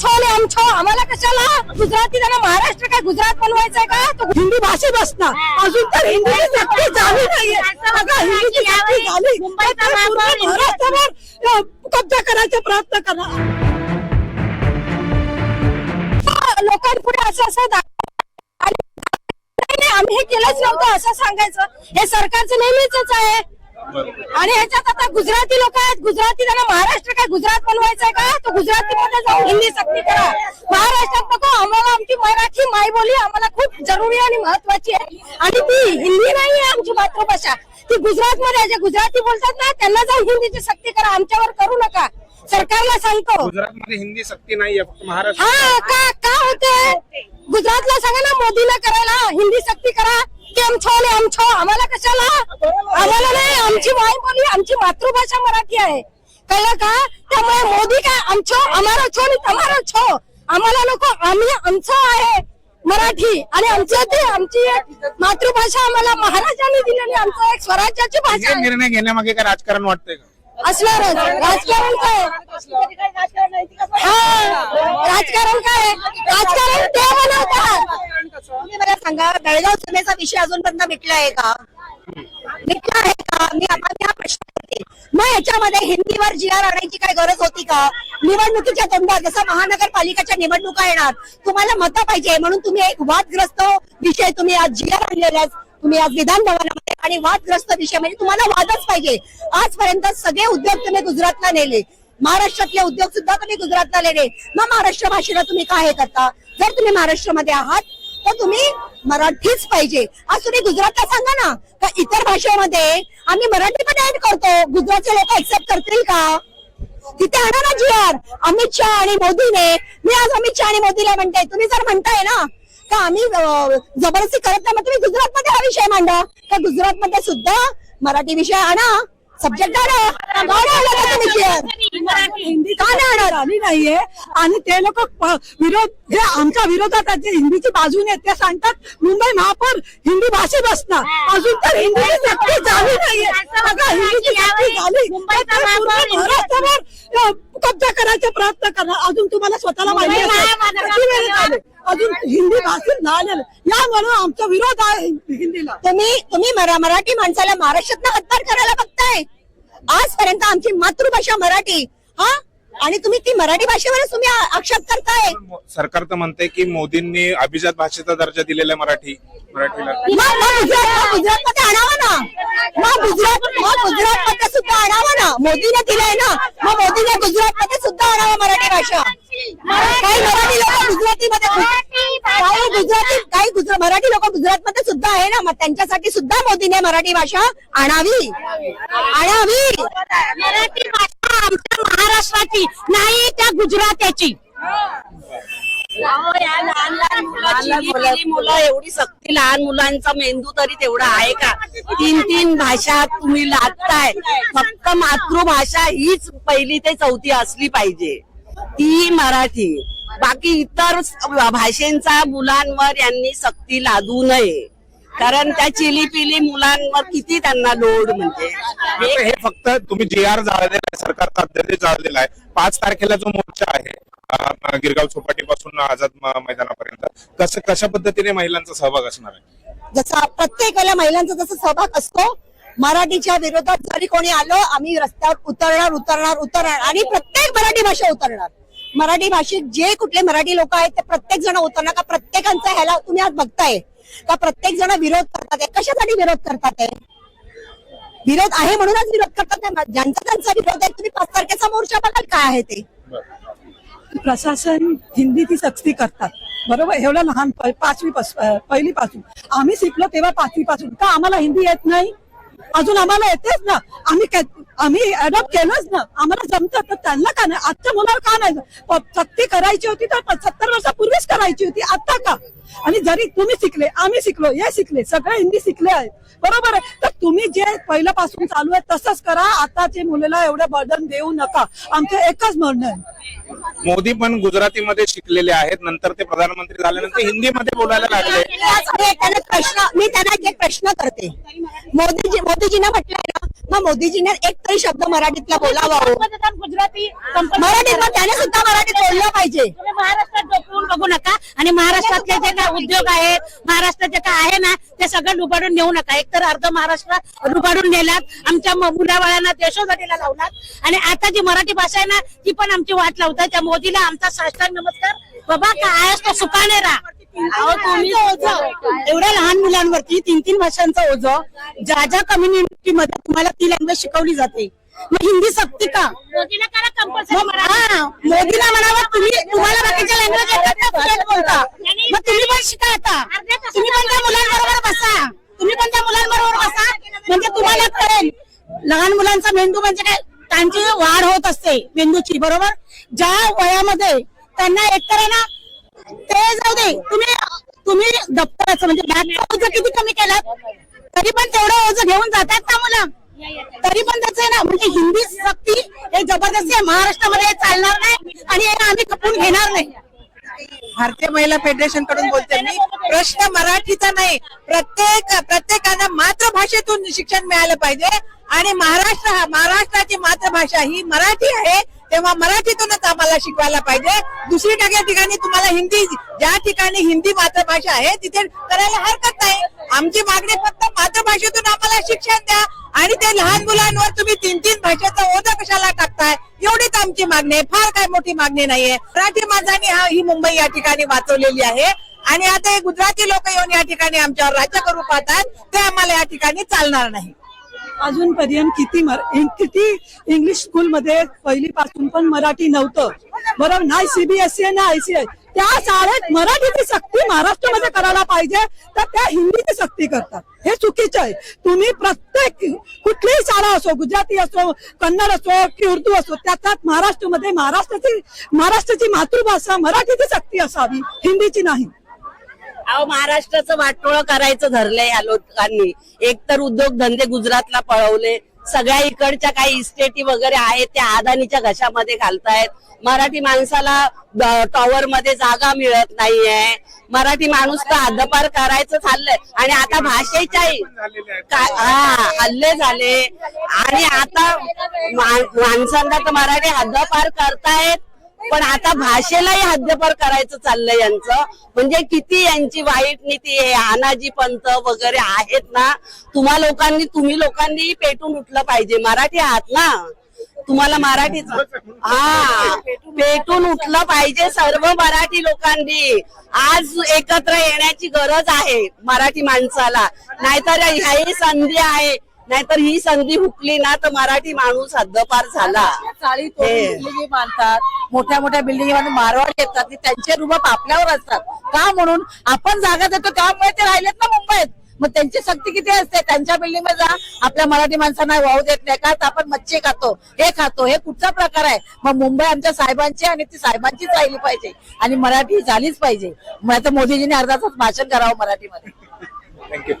छो आम्हाला कशाला? गुजराती त्यांना महाराष्ट्र काय गुजरात बनवायचंय का? तो हिंदी भाषेत बसणार अजून तर हिंदी सक्ती झाली नाहीये. आता हिंदीची सक्ती झाली तर ते पूर्ण महाराष्ट्रावर अ, कब्जा करायचा प्रयत्न करा. लोकांपुढे असं असं दाख- आणि नाही नाही, आम्ही हे केलंच नव्हतं असं सांगायचं. हे सरकारचं नेहमीच आहे. आणि ह्याच्यात आता गुजराती लोक आहेत. गुजराती त्यांना महाराष्ट्र काय गुजरात बनवायचंय का? तो गुजराती मध्ये जाऊन हिंदी सक्ती करा. महाराष्ट्रात नको आम्हाला आमची मराठी मायबोली आम्हाला खूप जरुरी आणि महत्वाची आहे. आणि ती हिंदी नाही आहे आमची मातृभाषा. ती गुजरात मध्ये जे गुजराती बोलतात ना त्यांना जाऊन हिंदीची सक्ती करा. आमच्यावर करू नका. सरकारला सांगतो. गुजरातमध्ये हिंदी सक्ती नाहीये फक्त महाराष्ट्र. हा का का होते? गुजरातला सांगा ना मोदीला करायला. हिंदी सक्ती करा. केम छो छो आम्हाला कशाला? आम्हाला नाही आमची मायबोली आमची मातृभाषा मराठी आहे. कळलं का? त्यामुळे मोदी काय आमचो? आम्हाला छो आणि तुम्हाला छो. आम्हाला नको आम्ही आमचं आहे मराठी आणि आमचं ते आमची एक मातृभाषा आम्हाला महाराजांनी दिलेली आमचं एक स्वराज्याची भाषा हे आहे. निर्णय घेण्यामागे काय राजकारण वाटतंय का? असणारच. राजकारण काय? हा. राजकारण काय? राजकारण ते बनवतात. तुम्ही मला सांगा बेळगाव सीमेचा विषय अजूनपर्यंत मिटला आहे का? मिटला आहे का? मी आता मी हा प्रश्न मग याच्यामध्ये हिंदीवर जी आर आणायची काय गरज होती का? निवडणुकीच्या तोंडात जसं महानगरपालिकेच्या निवडणुका येणार तुम्हाला मतं पाहिजे म्हणून तुम्ही एक वादग्रस्त विषय तुम्ही आज जी आर आणलेला तुम्ही आज विधान भवनामध्ये आणि वादग्रस्त विषय म्हणजे तुम्हाला वादच पाहिजे. आजपर्यंत सगळे उद्योग तुम्ही गुजरातला नेले. महाराष्ट्रातले उद्योग सुद्धा तुम्ही गुजरातला नेले. मग महाराष्ट्र भाषेला तुम्ही काय हे करता? जर तुम्ही महाराष्ट्रामध्ये आहात तर तुम्ही मराठीच पाहिजे. आज तुम्ही गुजरातला सांगा ना का इतर भाषेमध्ये आम्ही मराठी पण ऍड करतो. गुजरातचे लोक एक्सेप्ट करतील का? तिथे आणा ना जी आर अमित शहा आणि मोदीने. मी आज अमित शहा आणि मोदीला म्हणते तुम्ही जर म्हणताय ना का आम्ही जबरदस्ती करत नाही मग तुम्ही गुजरातमध्ये हा विषय मांडा. का गुजरातमध्ये सुद्धा मराठी विषय आणा. सब्जेक्ट आणा. तुम्ही GR? हिंदी का नाही आली नाहीये. आणि ते लोक विरोध जे आमच्या विरोधात आहेत, जे हिंदीची बाजूने आहेत, ते सांगतात मुंबई महापौर हिंदी भाषेत बसणार. अजून तर हिंदीची सक्ती झाली नाहीये. हिंदीची झाली. महाराष्ट्रावर कब्जा करायचा प्रयत्न करणार. अजून तुम्हाला स्वतःला माहिती? अजून हिंदी भाषेत आलेलं यामुळे आमचा विरोध आहे हिंदीला. तुम्ही तुम्ही मरा- मराठी माणसाला महाराष्ट्रात हत्यार करायला बघताय. आजपर्यंत आमची मातृभाषा मराठी. हा? आणि तुम्ही ती मराठी भाषेवरच तुम्ही आक्षेप करताय. सरकार तर म्हणते की मोदींनी अभिजात भाषेचा दर्जा दिलेला आहे मराठी मराठीला. मग मग गुजरात गुजरातमध्ये आणावं ना. मग गुजरात मग गुजरातमध्ये सुद्धा आणावं ना. मोदीने दिलंय ना. मग मोदीने गुजरातमध्ये सुद्धा आणावं मराठी भाषा. काही मराठी लोक गुजरातीमध्ये काही गुजराती काही मराठी लोक गुजरातमध्ये सुद्धा आहे ना. मग त्यांच्यासाठी सुद्धा मोदीने मराठी भाषा आणावी. आणावी. मराठी भाषा आमच्या महाराष्ट्राची नाही त्या गुजरात्याची. लहान लहान मुलं मुलं एवढी सक्ती लहान मुलांचा मेंदू तरी तेवढा आहे का? तीन तीन भाषा तुम्ही लादताय. फक्त मातृभाषा हीच पहिली ते चौथी असली पाहिजे. ती मराठी. बाकी इतर भाषेंचा मुलांवर यांनी सक्ती लादू नये. कारण त्या चिली पिली मुलांवर किती त्यांना लोड म्हणजे. हे फक्त तुम्ही जे आर जाळलेला आहे सरकारचा अध्यादेश जाळलेला आहे. पाच तारखेला जो मोर्चा आहे गिरगाव चौपाटीपासून आझाद मैदानापर्यंत कसं कशा पद्धतीने महिलांचा सहभाग असणार आहे? जसा प्रत्येक वेळेला महिलांचा जसा सहभाग असतो मराठीच्या विरोधात जरी कोणी आलं आम्ही रस्त्यावर उतरणार उतरणार उतरणार आणि प्रत्येक मराठी भाषा उतरणार. मराठी भाषेत जे कुठले मराठी लोक आहेत ते प्रत्येक जण उतरणार का प्रत्येकांचा ह्याला तुम्ही आज बघताय. का प्रत्येक जण विरोध करतात? कशासाठी विरोध करतात विरोध आहे म्हणूनच विरोध करतात ज्यांचा त्यांचा विरोध आहे तुम्ही पाच तारखेचा मोर्चा बघाल काय आहे ते. प्रशासन हिंदीची सक्ती करतात. बरोबर? एवढं लहान पाचवी पहिली पासून. आम्ही शिकलो तेव्हा पाचवी पासून. का आम्हाला हिंदी येत नाही? अजून आम्हाला येतेच ना? आम्ही आम्ही अडॉप्ट केलंच ना. आम्हाला जमतं तर त्यांना का नाही? आजच्या मुलाला का नाही सक्ती करायची होती तर सत्तर वर्षापूर्वीच करायची होती. आता का? आणि जरी तुम्ही शिकले आम्ही शिकलो हे शिकले सगळे हिंदी शिकले आहेत. बरोबर आहे? तर तुम्ही जे पहिल्यापासून चालू आहे तसंच करा. आताच्या मुलीला एवढं बर्डन देऊ नका. आमचं एकच म्हणणं आहे. मोदी पण गुजरातीमध्ये शिकलेले आहेत. नंतर ते प्रधानमंत्री झाल्यानंतर हिंदीमध्ये बोलायला लागले. प्रश्न मी त्यांना एक प्रश्न करते. मोदीजी मोदीजींना म्हटलंय ना मग मोदीजीने एक तरी शब्द मराठीतला बोलावा हो. गुजराती मराठीत मग त्याने सुद्धा मराठीत बोललं पाहिजे. तुम्ही महाराष्ट्रात डोकवून बघू नका आणि महाराष्ट्रातले जे काय उद्योग आहेत महाराष्ट्रात जे काय आहे ना ते सगळं लुबाडून नेऊ नका. एकतर अर्ध महाराष्ट्र लुबाडून नेलात आमच्या म- मुलाबाळांना देशोधडीला लावलात. आणि आता जी मराठी भाषा आहे ना ती पण आमची वाट लावतात त्या मोदीला आमचा साष्टांग नमस्कार. बाबा काय तो सुखाने राहा अहो, तुम्ही एवढ्या लहान मुलांवरती तीन तीन भाषांचं ओझं ज्या ज्या कम्युनिटी मध्ये तुम्हाला ती लँग्वेज शिकवली जाते. मग हिंदी सक्ती का? मोदीला करा कंपल्सरी मग हा मोदीला म्हणावं तुम्ही तुम्हाला बाकीच्या लँग्वेज येतात बोलता. मग तुम्ही पण शिका आता. तुम्ही पण त्या मुलांबरोबर बसा. तुम्ही पण त्या मुलांबरोबर बसा. म्हणजे तुम्हाला कळेल लहान मुलांचा मेंदू म्हणजे काय? त्यांची वाढ होत असते मेंदूची बरोबर? ज्या वयामध्ये त्यांना एकतर आहे ना. ते जाऊ दे. तुम्ही तुम्ही दप्तराचं म्हणजे बॅगचं ओझं किती कमी केलं तरी पण तेवढं ओझं घेऊन जातात का मुलं. तरी पण त्याचं आहे ना म्हणजे हिंदी सक्ती हे जबरदस्ती आहे. महाराष्ट्रामध्ये चालणार नाही आणि हे आम्ही खपून घेणार नाही. भारतीय महिला फेडरेशनकडून बोलते मी. प्रश्न मराठीचा नाही. प्रत्येक प्रत्येकाला मातृभाषेतून शिक्षण मिळालं पाहिजे. आणि महाराष्ट्र हा महाराष्ट्राची मातृभाषा ही मराठी आहे. तेव्हा मराठीतूनच आम्हाला शिकवायला पाहिजे. दुसरी काही ठिकाणी तुम्हाला हिंदी ज्या ठिकाणी हिंदी मातृभाषा आहे तिथे करायला हरकत नाही. आमची मागणी फक्त मातृभाषेतून आम्हाला शिक्षण द्या. आणि ते लहान मुलांवर तुम्ही तीन तीन भाषेचा ओझा कशाला टाकताय? एवढीच आमची मागणी आहे. फार काय मोठी मागणी नाहीये. मराठी माणसाने हा ही मुंबई या ठिकाणी वाचवलेली आहे. आणि आता हे गुजराती लोक येऊन या ठिकाणी आमच्यावर राज्य करू पाहतात. ते आम्हाला या ठिकाणी चालणार नाही. अजूनपर्यंत किती मर- किती इंग्लिश स्कूलमध्ये पहिलीपासून पण मराठी नव्हतं. बरोबर नाही सीबीएसई ना आयसीआय त्या शाळेत मराठीची सक्ती महाराष्ट्रामध्ये करायला पाहिजे तर त्या हिंदीची सक्ती करतात. हे चुकीचं आहे. तुम्ही प्रत्येक कुठलीही शाळा असो गुजराती असो कन्नड असो की उर्दू असो त्याच्यात महाराष्ट्रामध्ये महाराष्ट्राची महाराष्ट्राची मातृभाषा मराठीची सक्ती असावी हिंदीची नाही. अहो महाराष्ट्राचं वाटोळं करायचं धरलंय या लोकांनी. एकतर उद्योगधंदे गुजरातला पळवले. सगळ्या इकडच्या काही इस्टेटी वगैरे आहेत त्या आदानीच्या घशामध्ये घालतायत. मराठी माणसाला टॉवर मध्ये जागा मिळत नाहीये. मराठी माणूस तर हद्दपार करायचं चाललंय. आणि आता भाषेच्याही हा हल्ले झाले. आणि आता माणसांना तर मराठी हद्दपार करतायत. पण आता भाषेलाही हद्दपार करायचं चाललंय यांचं. म्हणजे किती यांची वाईट नीती आहे आनाजी पंत वगैरे आहेत ना तुम्हा लोकांनी तुम्ही लोकांनी पेटून उठलं पाहिजे. मराठी आहात ना? तुम्हाला मराठीच हा पेटून उठलं पाहिजे सर्व मराठी लोकांनी. आज एकत्र येण्याची गरज आहे मराठी माणसाला. नाहीतर ह्याही संधी आहे. नाहीतर ही संधी हुकली ना तर मराठी माणूस हद्दपार झाला. चाळी. बिल्डिंगी बांधतात मोठ्या मोठ्या बिल्डिंगी मध्ये मारवाड येतात की त्यांचे रुबाब आपल्यावर असतात. का म्हणून? आपण जागा देतो त्यामुळे ते राहिलेत ना मुंबईत. मग त्यांची शक्ती किती असते? त्यांच्या बिल्डिंगमध्ये जा. आपल्या मराठी माणसांना वाहू देत नाही का? तर आपण मच्छी खातो हे खातो हे कुठचा प्रकार आहे? मग मुंबई आमच्या साहेबांची आणि ती साहेबांचीच राहिली पाहिजे. आणि मराठी झालीच पाहिजे. मग आता मोदीजीने अर्धा तास भाषण करावं मराठीमध्ये. थँक्यू